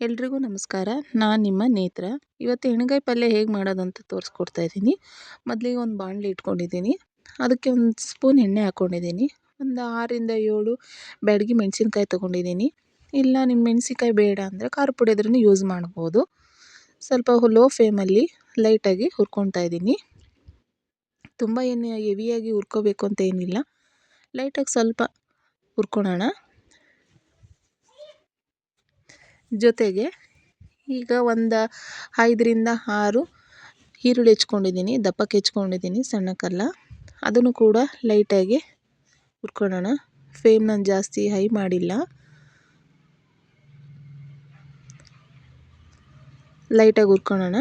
ಎಲ್ರಿಗೂ ನಮಸ್ಕಾರ. ನಾನು ನಿಮ್ಮ ನೇತ್ರ. ಇವತ್ತು ಎಣ್ಗಾಯಿ ಪಲ್ಯ ಹೇಗೆ ಮಾಡೋದು ಅಂತ ತೋರಿಸ್ಕೊಡ್ತಾ ಇದ್ದೀನಿ. ಮೊದಲಿಗೆ ಒಂದು ಬಾಣಲಿ ಇಟ್ಕೊಂಡಿದ್ದೀನಿ. ಅದಕ್ಕೆ ಒಂದು ಸ್ಪೂನ್ ಎಣ್ಣೆ ಹಾಕ್ಕೊಂಡಿದ್ದೀನಿ ಒಂದು ಆರರಿಂದ ಏಳು ಬ್ಯಾಡಗಿ ಮೆಣಸಿನ್ಕಾಯಿ ತೊಗೊಂಡಿದ್ದೀನಿ. ಇಲ್ಲ ನಿಮ್ಮ ಮೆಣಸಿನ್ಕಾಯಿ ಬೇಡ ಅಂದರೆ ಖಾರ ಪುಡಿ ಅದನ್ನು ಯೂಸ್ ಮಾಡ್ಬೋದು. ಸ್ವಲ್ಪ ಲೋ ಫ್ಲೇಮಲ್ಲಿ ಲೈಟಾಗಿ ಹುರ್ಕೊತಾ ಇದ್ದೀನಿ. ತುಂಬ ಏನು ಹೆವಿಯಾಗಿ ಹುರ್ಕೋಬೇಕು ಅಂತ ಏನಿಲ್ಲ. ಲೈಟಾಗಿ ಸ್ವಲ್ಪ ಹುರ್ಕೊಳೋಣ. ಜೊತೆಗೆ ಈಗ ಒಂದು ಐದರಿಂದ ಆರು ಈರುಳ್ಳಿ ಹೆಚ್ಕೊಂಡಿದ್ದೀನಿ, ದಪ್ಪಕ್ಕೆ ಹೆಚ್ಕೊಂಡಿದ್ದೀನಿ ಸಣ್ಣಕ್ಕಲ್ಲ ಅದನ್ನು ಕೂಡ ಲೈಟಾಗಿ ಹುರ್ಕೊಳ್ಳೋಣ. ಫ್ಲೇಮ್ ನಾನು ಜಾಸ್ತಿ ಹೈ ಮಾಡಿಲ್ಲ. ಲೈಟಾಗಿ ಹುರ್ಕೊಳ್ಳೋಣ.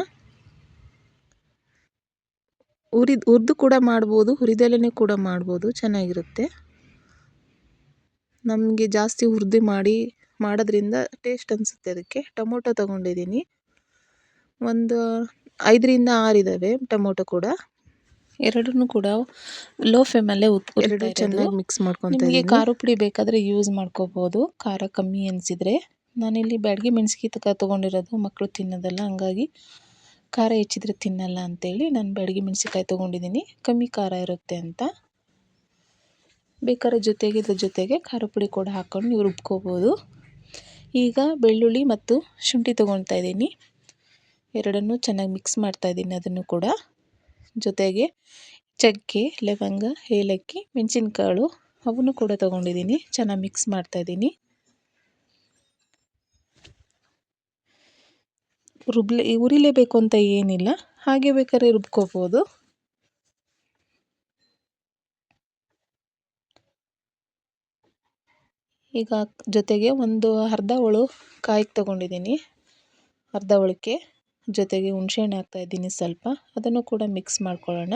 ಹುರಿದು ಹುರಿದು ಕೂಡ ಮಾಡ್ಬೋದು ಹುರಿದಲ್ಲೇ ಕೂಡ ಮಾಡ್ಬೋದು, ಚೆನ್ನಾಗಿರುತ್ತೆ. ನಮಗೆ ಜಾಸ್ತಿ ಹುರಿದು ಮಾಡಿ ಮಾಡೋದ್ರಿಂದ ಟೇಸ್ಟ್ ಅನಿಸುತ್ತೆ ಅದಕ್ಕೆ. ಟೊಮೊಟೊ ತೊಗೊಂಡಿದ್ದೀನಿ. ಒಂದು ಐದರಿಂದ ಆರು ಇದ್ದಾವೆ ಟೊಮೊಟೊ ಕೂಡ. ಎರಡನ್ನೂ ಕೂಡ ಲೋ ಫ್ಲೇಮಲ್ಲೇ ಎರಡು ಚೆನ್ನಾಗಿ ಮಿಕ್ಸ್ ಮಾಡ್ಕೊತ ನಿಮಗೆ ಖಾರ ಪುಡಿ ಬೇಕಾದರೆ ಯೂಸ್ ಮಾಡ್ಕೋಬೋದು. ಖಾರ ಕಮ್ಮಿ ಅನಿಸಿದರೆ. ನಾನಿಲ್ಲಿ ಬ್ಯಾಡಗಿ ತಕ ತೊಗೊಂಡಿರೋದು. ಮಕ್ಕಳು ತಿನ್ನೋದಲ್ಲ ಹಂಗಾಗಿ ಖಾರ ಹೆಚ್ಚಿದ್ರೆ ತಿನ್ನಲ್ಲ ಅಂತೇಳಿ ನಾನು ಬ್ಯಾಡಗಿ ಮೆಣಸಿನ್ಕಾಯಿ ತೊಗೊಂಡಿದ್ದೀನಿ. ಕಮ್ಮಿ ಖಾರ ಇರುತ್ತೆ ಅಂತ. ಬೇಕಾದ್ರೆ ಜೊತೆಗೆ ಇದ್ರ ಜೊತೆಗೆ ಖಾರ ಪುಡಿ ಕೂಡ ಹಾಕ್ಕೊಂಡು ನೀವು ರುಬ್ಕೋಬೋದು. ಈಗ ಬೆಳ್ಳುಳ್ಳಿ ಮತ್ತು ಶುಂಠಿ ತೊಗೊಳ್ತಾ ಇದ್ದೀನಿ. ಎರಡನ್ನೂ ಚೆನ್ನಾಗಿ ಮಿಕ್ಸ್ ಮಾಡ್ತಾ ಇದ್ದೀನಿ ಅದನ್ನು ಕೂಡ. ಜೊತೆಗೆ ಚಕ್ಕೆ, ಲವಂಗ, ಏಲಕ್ಕಿ, ಮೆಣಸಿನ್ಕಾಳು ಅವನ್ನು ಕೂಡ ತೊಗೊಂಡಿದ್ದೀನಿ. ಚೆನ್ನಾಗಿ ಮಿಕ್ಸ್ ಮಾಡ್ತಾ ಇದ್ದೀನಿ. ರುಬ್ಲೆ, ಉರಿಲೇಬೇಕು ಅಂತ ಏನಿಲ್ಲ. ಹಾಗೆ ಬೇಕಾದ್ರೆ ರುಬ್ಕೋಬೋದು. ಈಗ ಜೊತೆಗೆ ಒಂದು ಅರ್ಧ ಹೋಳು ಕಾಯಿ ತೊಗೊಂಡಿದ್ದೀನಿ. ಅರ್ಧ ಹೋಳಿಗೆ ಜೊತೆಗೆ ಹಾಕ್ತಾ ಹಾಕ್ತಾಯಿದ್ದೀನಿ ಸ್ವಲ್ಪ. ಅದನ್ನು ಕೂಡ ಮಿಕ್ಸ್ ಮಾಡ್ಕೊಳ್ಳೋಣ.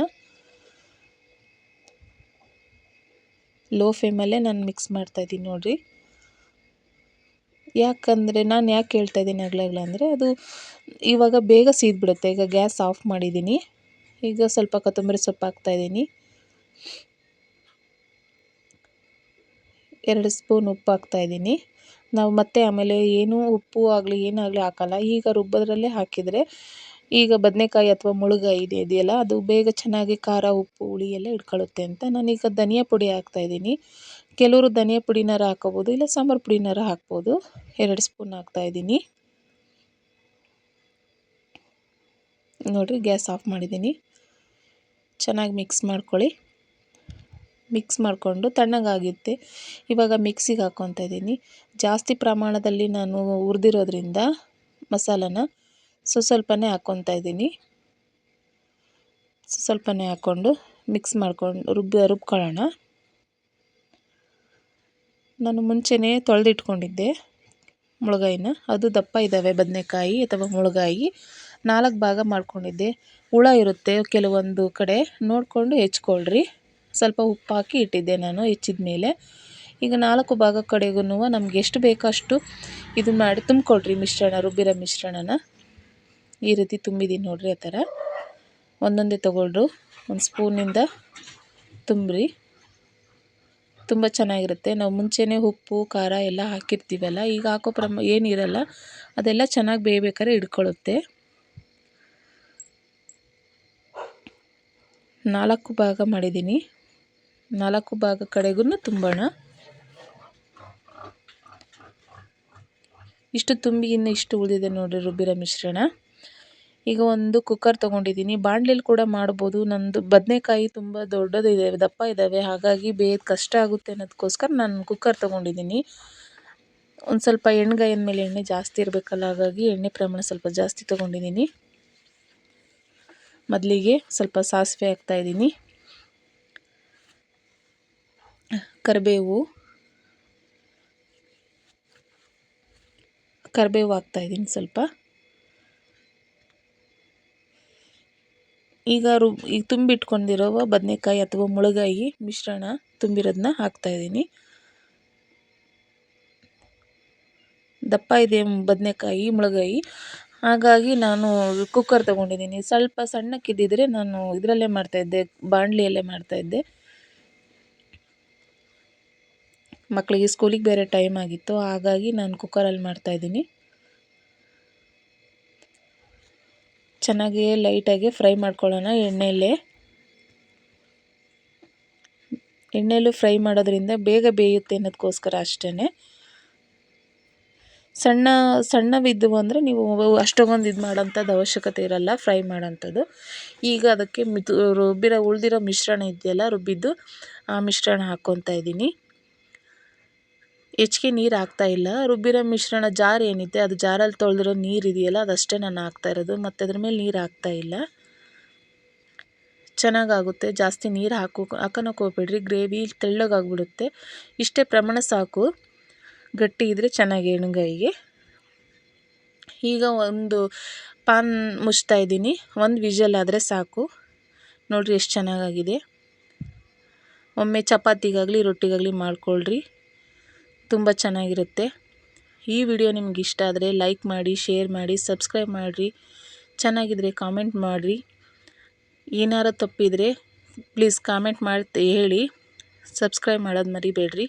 ಲೋ ಫ್ಲೇಮಲ್ಲೇ ನಾನು ಮಿಕ್ಸ್ ಮಾಡ್ತಾಯಿದ್ದೀನಿ ನೋಡಿರಿ. ಯಾಕಂದರೆ ನಾನು ಯಾಕೆ ಹೇಳ್ತಾ ಇದ್ದೀನಿ ಅಗ್ಲಗ್ಲ ಅಂದರೆ ಅದು ಇವಾಗ ಬೇಗ ಸೀದ್ಬಿಡುತ್ತೆ. ಈಗ ಗ್ಯಾಸ್ ಆಫ್ ಮಾಡಿದ್ದೀನಿ. ಈಗ ಸ್ವಲ್ಪ ಕೊತ್ತಂಬರಿ ಸೊಪ್ಪು ಹಾಕ್ತಾಯಿದ್ದೀನಿ ಎರಡು ಸ್ಪೂನ್ ಉಪ್ಪು ಹಾಕ್ತಾಯಿದ್ದೀನಿ ನಾವು ಮತ್ತೆ ಆಮೇಲೆ ಏನೂ ಉಪ್ಪು ಆಗಲಿ ಏನಾಗಲಿ ಹಾಕಲ್ಲ. ಈಗ ರುಬ್ಬೋದ್ರಲ್ಲೇ ಹಾಕಿದರೆ ಈಗ ಬದನೇಕಾಯಿ ಅಥವಾ ಮುಳುಗಾಯಿ ಇದೆ, ಇದೆಯಲ್ಲ, ಅದು ಬೇಗ ಚೆನ್ನಾಗಿ ಖಾರ, ಉಪ್ಪು, ಹುಳಿ ಎಲ್ಲ ಹಿಡ್ಕೊಳ್ಳುತ್ತೆ ಅಂತ ನಾನೀಗ ಧನಿಯಾ ಪುಡಿ ಹಾಕ್ತಾಯಿದ್ದೀನಿ ಕೆಲವರು ಧನಿಯಾ ಪುಡಿನಾರ ಹಾಕೋಬೋದು ಇಲ್ಲ ಸಾಂಬಾರು ಪುಡಿನಾರ ಹಾಕ್ಬೋದು. ಎರಡು ಸ್ಪೂನ್ ಹಾಕ್ತಾಯಿದ್ದೀನಿ ನೋಡಿರಿ, ಗ್ಯಾಸ್ ಆಫ್ ಮಾಡಿದ್ದೀನಿ. ಚೆನ್ನಾಗಿ ಮಿಕ್ಸ್ ಮಾಡ್ಕೊಳ್ಳಿ. ಮಿಕ್ಸ್ ಮಾಡಿಕೊಂಡು ತಣ್ಣಗಾಗುತ್ತೆ ಇವಾಗ ಮಿಕ್ಸಿಗೆ ಹಾಕ್ಕೊತಾ ಇದ್ದೀನಿ. ಜಾಸ್ತಿ ಪ್ರಮಾಣದಲ್ಲಿ ನಾನು ಹುರಿದಿರೋದ್ರಿಂದ ಮಸಾಲನ ಸೊ ಸ್ವಲ್ಪನೇ ಹಾಕ್ಕೊತಾ ಇದ್ದೀನಿ. ಸ್ವಲ್ಪನೇ ಹಾಕ್ಕೊಂಡು ಮಿಕ್ಸ್ ಮಾಡ್ಕೊಂಡು ರುಬ್ಬ, ರುಬ್ಕೊಳ್ಳೋಣ. ನಾನು ಮುಂಚೆನೇ ತೊಳೆದಿಟ್ಕೊಂಡಿದ್ದೆ ಮುಳುಗಾಯಿನ. ಅದು ದಪ್ಪ ಇದ್ದಾವೆ ಬದನೆಕಾಯಿ ಅಥವಾ ಮುಳುಗಾಯಿ. ನಾಲ್ಕು ಭಾಗ ಮಾಡ್ಕೊಂಡಿದ್ದೆ. ಹುಳ ಇರುತ್ತೆ ಕೆಲವೊಂದು ಕಡೆ. ನೋಡಿಕೊಂಡು ಹೆಚ್ಕೊಳ್ರಿ. ಸ್ವಲ್ಪ ಉಪ್ಪು ಹಾಕಿ ಇಟ್ಟಿದ್ದೆ ನಾನು ಹೆಚ್ಚಿದ ಮೇಲೆ. ಈಗ ನಾಲ್ಕು ಭಾಗ ಕಡೆಗೂ ನಮ್ಗೆ ಎಷ್ಟು ಬೇಕೋ ಅಷ್ಟು ಇದು ಮಾಡಿ ತುಂಬಿಕೊಳ್ರಿ ಮಿಶ್ರಣ, ರುಬ್ಬಿರೋ ಮಿಶ್ರಣನ. ಈ ರೀತಿ ತುಂಬಿದ್ದೀನಿ ನೋಡಿರಿ ಆ ಥರ. ಒಂದೊಂದೇ ತೊಗೊಳ್ರು. ಒಂದು ಸ್ಪೂನಿಂದ ತುಂಬ್ರಿ. ತುಂಬ ಚೆನ್ನಾಗಿರುತ್ತೆ. ನಾವು ಮುಂಚೆನೇ ಉಪ್ಪು, ಖಾರ ಎಲ್ಲ ಹಾಕಿರ್ತೀವಲ್ಲ, ಈಗ ಹಾಕೋ ಪ್ರಮ ಏನಿರಲ್ಲ, ಅದೆಲ್ಲ ಚೆನ್ನಾಗಿ ಬೇಯಬೇಕಾದ್ರೆ ಹಿಡ್ಕೊಳ್ಳುತ್ತೆ ನಾಲ್ಕು ಭಾಗ ಮಾಡಿದ್ದೀನಿ ನಾಲ್ಕು ಭಾಗ ಕಡೆಗೂ ತುಂಬೋಣ. ಇಷ್ಟು ತುಂಬಿ ಇನ್ನು ಇಷ್ಟು ಉಳಿದಿದೆ ನೋಡಿರಿ ರುಬ್ಬಿರ ಮಿಶ್ರಣ. ಈಗ ಒಂದು ಕುಕ್ಕರ್ ತೊಗೊಂಡಿದ್ದೀನಿ. ಬಾಣಲೆಲಿ ಕೂಡ ಮಾಡ್ಬೋದು. ನಂದು ಬದನೆಕಾಯಿ ತುಂಬ ದೊಡ್ಡದಿದೆ ದಪ್ಪ ಇದ್ದಾವೆ ಹಾಗಾಗಿ ಬೇಯದು ಕಷ್ಟ ಆಗುತ್ತೆ ಅನ್ನೋದಕ್ಕೋಸ್ಕರ ನಾನು ಕುಕ್ಕರ್ ತೊಗೊಂಡಿದ್ದೀನಿ. ಒಂದು ಸ್ವಲ್ಪ ಎಣ್ಗಾಯಿ ಅಂದಮೇಲೆ ಎಣ್ಣೆ ಜಾಸ್ತಿ ಇರಬೇಕಲ್ಲ, ಹಾಗಾಗಿ ಎಣ್ಣೆ ಪ್ರಮಾಣ ಸ್ವಲ್ಪ ಜಾಸ್ತಿ ತೊಗೊಂಡಿದ್ದೀನಿ. ಮೊದಲಿಗೆ ಸ್ವಲ್ಪ ಸಾಸಿವೆ ಹಾಕ್ತಾಯಿದ್ದೀನಿ ಕರಿಬೇವು. ಕರಿಬೇವು ಹಾಕ್ತಾಯಿದ್ದೀನಿ ಸ್ವಲ್ಪ. ಈಗ ರು, ಈಗ ತುಂಬಿಟ್ಕೊಂಡಿರೋ ಬದನೆಕಾಯಿ ಅಥವಾ ಮುಳಗಾಯಿ ಮಿಶ್ರಣ ತುಂಬಿರೋದನ್ನ ಹಾಕ್ತಾಯಿದ್ದೀನಿ ದಪ್ಪ ಇದೆ ಬದನೆಕಾಯಿ, ಮುಳಗಾಯಿ. ಹಾಗಾಗಿ ನಾನು ಕುಕ್ಕರ್ ತೊಗೊಂಡಿದ್ದೀನಿ. ಸ್ವಲ್ಪ ಸಣ್ಣಕ್ಕಿದ್ದಿದ್ರೆ ನಾನು ಇದರಲ್ಲೇ ಮಾಡ್ತಾಯಿದ್ದೆ ಬಾಣಲಿಯಲ್ಲೇ ಮಾಡ್ತಾಯಿದ್ದೆ ಮಕ್ಕಳಿಗೆ ಸ್ಕೂಲಿಗೆ ಬೇರೆ ಟೈಮ್ ಆಗಿತ್ತು, ಹಾಗಾಗಿ ನಾನು ಕುಕ್ಕರಲ್ಲಿ ಮಾಡ್ತಾಯಿದ್ದೀನಿ ಚೆನ್ನಾಗಿ ಲೈಟಾಗಿ ಫ್ರೈ ಮಾಡ್ಕೊಳ್ಳೋಣ ಎಣ್ಣೆಯಲ್ಲೇ ಎಣ್ಣೆಯಲ್ಲೂ ಫ್ರೈ ಮಾಡೋದ್ರಿಂದ ಬೇಗ ಬೇಯುತ್ತೆ ಅನ್ನೋದಕ್ಕೋಸ್ಕರ ಅಷ್ಟೇ ಸಣ್ಣ, ಸಣ್ಣವಿದ್ದವು ಅಂದರೆ ನೀವು ಅಷ್ಟೊಂದು ಇದು ಮಾಡೋಂಥದ್ದು ಅವಶ್ಯಕತೆ ಇರಲ್ಲ ಫ್ರೈ ಮಾಡೋಂಥದ್ದು ಈಗ ಅದಕ್ಕೆ ಮಿತು ರುಬ್ಬಿರೋ, ಉಳಿದಿರೋ ಮಿಶ್ರಣ ಇದೆಯಲ್ಲ, ರುಬ್ಬಿದ್ದು ಆ ಮಿಶ್ರಣ ಹಾಕ್ಕೊತಾ ಇದ್ದೀನಿ. ಹೆಚ್ಚಿಗೆ ನೀರು ಹಾಕ್ತಾಯಿಲ್ಲ ರುಬ್ಬಿರೋ ಮಿಶ್ರಣ ಜಾರ್ ಏನಿದೆ, ಅದು ಜಾರಲ್ಲಿ ತೊಳೆದಿರೋ ನೀರು ಇದೆಯಲ್ಲ, ಅದಷ್ಟೇ ನಾನು ಹಾಕ್ತಾ ಇರೋದು. ಮತ್ತು ಅದ್ರ ಮೇಲೆ ನೀರು ಹಾಕ್ತಾಯಿಲ್ಲ ಚೆನ್ನಾಗಾಗುತ್ತೆ. ಜಾಸ್ತಿ ನೀರು ಹಾಕು ಹಾಕೋಳಕ್ಕೆ ಹೋಗ್ಬೇಡ್ರಿ ಗ್ರೇವಿ ತೆಳ್ಳಗಾಗ್ಬಿಡುತ್ತೆ. ಇಷ್ಟೇ ಪ್ರಮಾಣ ಸಾಕು. ಗಟ್ಟಿ ಇದ್ದರೆ ಚೆನ್ನಾಗಿ ಎಣ್ಗಾಯಿಗೆ. ಈಗ ಒಂದು ಪಾನ್ ಮುಚ್ತಾ ಇದ್ದೀನಿ. ಒಂದು ವಿಷಲ್ ಆದರೆ ಸಾಕು. ನೋಡಿರಿ ಎಷ್ಟು ಚೆನ್ನಾಗಾಗಿದೆ. ಒಮ್ಮೆ ಚಪಾತಿಗಾಗಲಿ, ರೊಟ್ಟಿಗಾಗಲಿ ಮಾಡ್ಕೊಳ್ರಿ. ತುಂಬ ಚೆನ್ನಾಗಿರುತ್ತೆ. ಈ ವಿಡಿಯೋ ನಿಮ್ಗೆ ಇಷ್ಟ ಆದರೆ ಲೈಕ್ ಮಾಡಿ, ಶೇರ್ ಮಾಡಿ, ಸಬ್ಸ್ಕ್ರೈಬ್ ಮಾಡಿರಿ. ಚೆನ್ನಾಗಿದ್ರೆ ಕಾಮೆಂಟ್ ಮಾಡಿರಿ. ಏನಾರು ತಪ್ಪಿದರೆ ಪ್ಲೀಸ್ ಕಾಮೆಂಟ್ ಮಾಡಿ ಹೇಳಿ. ಸಬ್ಸ್ಕ್ರೈಬ್ ಮಾಡೋದು ಮರಿಬೇಡ್ರಿ.